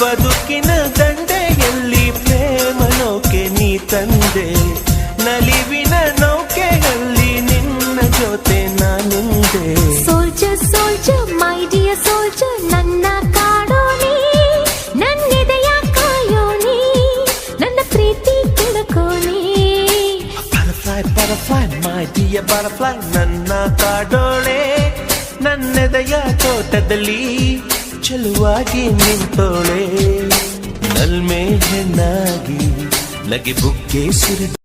ಬದುಕಿನ ದಂಡೆಯಲ್ಲಿ ಪ್ರೇಮನೋಕೆ ನೀ ತಂದೆ. ನಲಿವಿನ ನೌಕೆಯಲ್ಲಿ ನಿನ್ನ ಜೊತೆ ನಾನಿಂದೆ soldier soldier my dear soldier ನನ್ನ ಕಾಡೋ ನೀ ನನ್ನೆದೆಯ ಕಾಯೋ ನೀ ನನ್ನ ಪ್ರೀತಿ ಕೆಡಕೋ ನೀ. Butterfly butterfly my dear butterfly ನನ್ನ ಕಾಡೋಳೆ ನನ್ನೆದೆಯ ತೋಟದಲ್ಲಿ. ಚೆಲುವಾಗಿ ನಿಂತೋಳೆ ನಲ್ಮೆ ಹೆಣ್ಣಾಗಿ ನಗೆ ಬುಗ್ಗೆ ಸುರಿದ